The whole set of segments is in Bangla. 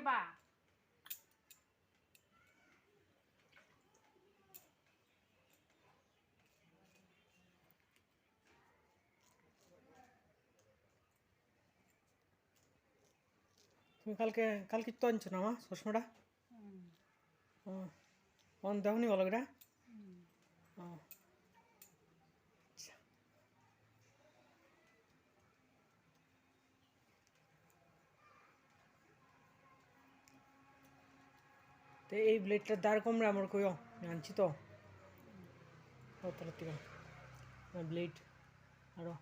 রে বা তুমি কালকে কালকে তো আনছো না মা চশমাটা? অন দেখনি বলো এটা ও আচ্ছা। তো এই ব্লেডটার দাঁড় কমরে আমার কইও আনছি তো। থেকে ব্লেড আরও।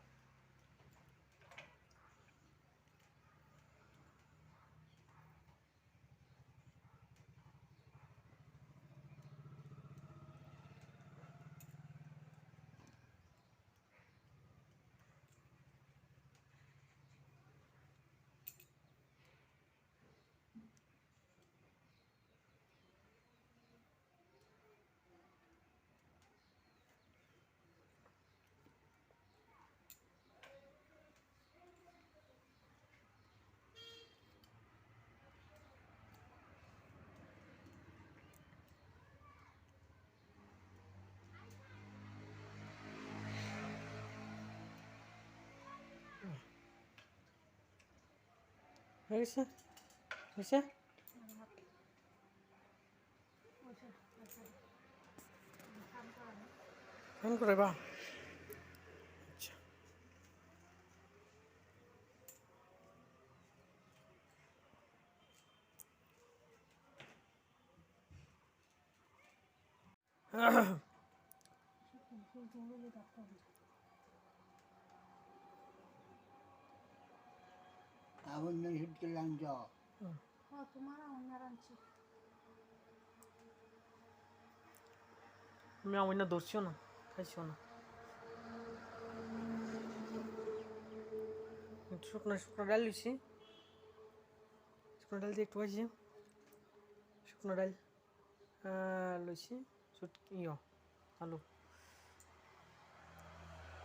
হয়ে গেছে হয়েছে? ফোন করে বা। আচ্ছা। আগুন হিট করলাম জ তোমার অন্যার আনছি আমি আমার না ধরছিও না খাইছিও না শুকনো শুকনো ডাল লইছি শুকনো ডাল দিয়ে একটু খাইছি শুকনো ডাল লইছি ইয় আলু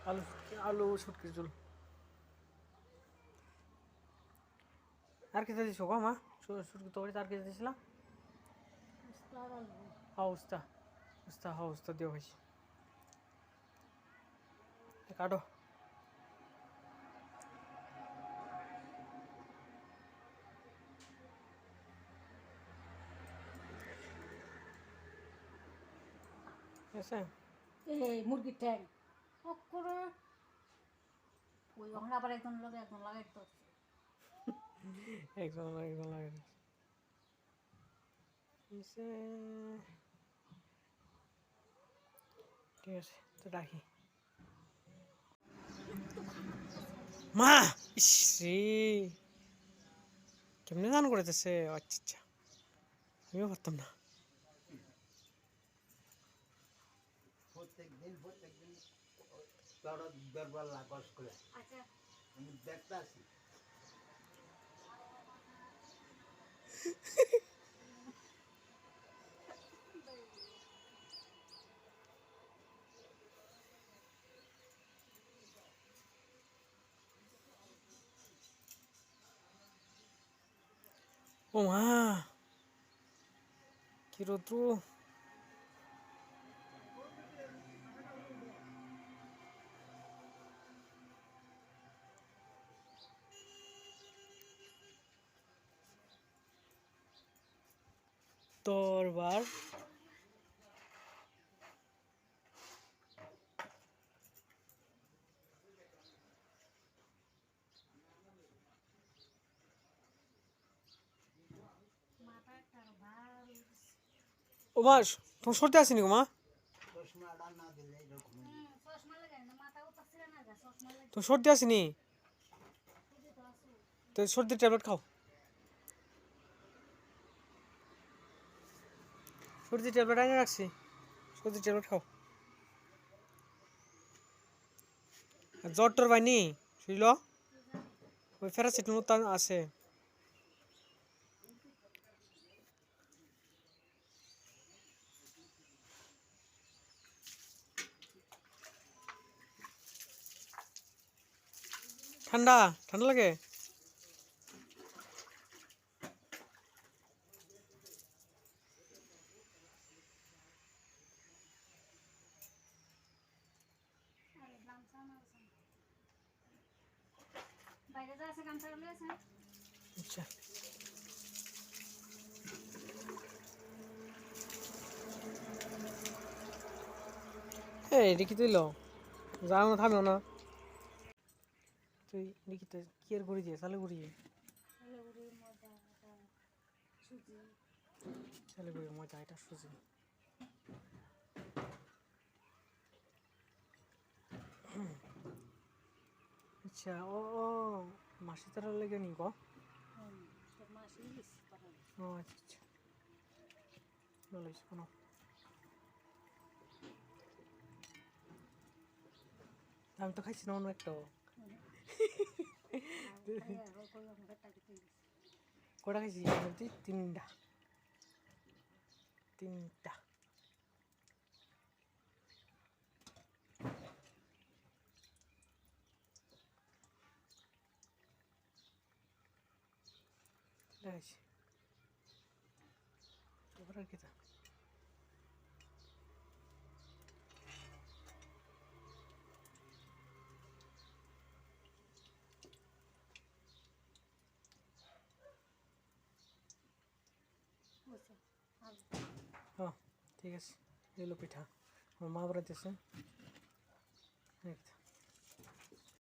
আলু শুটকি আলু শুটকির ঝোল আর কিছু দিছো গো মা শুটকি তো আর কিছু দিয়েছিলাম হ্যাঁ উস্তা। উস্তা হ্যাঁ উস্তা দেওয়া হয়েছে কাটো। এই, মুরগির ঠ্যাং। ওই ওখানে আবার একজন লোক একজন লাগাই তো একজন একজন লাগে ঠিক আছে তো রাখি মা! ইস রে কেমনে দান করেছে আচ্ছা আচ্ছা। আমিও পারতাম না। প্রত্যেক দিন প্রত্যেক দিন তোর বেরবার লাগস করে। আচ্ছা। আমি দেখতে আসি ও মা কি রৌদ্র তোরবার ও মা, তোমার সর্দি আসেনি গো মা? তোমার সর্দি আসেনি? তো সর্দির ট্যাবলেট খাও। সর্দির ট্যাবলেট আনে রাখছি। সর্দির ট্যাবলেট খাও। জ্বর টর বাইনি শুইল ওই প্যারাসিটামল তো আছে। ঠান্ডা? ঠান্ডা লাগে? গামছা আছে গামছা গুলো আছে আচ্ছা যাও না থামিও না তুই কি আর করি দিয়ে চালে এটা করি মজা এটা সুজি আচ্ছা ও ও, মাসি তার লেগে নি গো ও আচ্ছা আচ্ছা। ভালো হয়েছে কোনো। আমি তো খাইছি না, অন্য একটা কটা খাইছি তিনটা। তিনটা। তিনটা খাইছি এবার আর কি তা হ্যাঁ ঠিক আছে এলো পিঠা আমার মা বাড়াইতেছে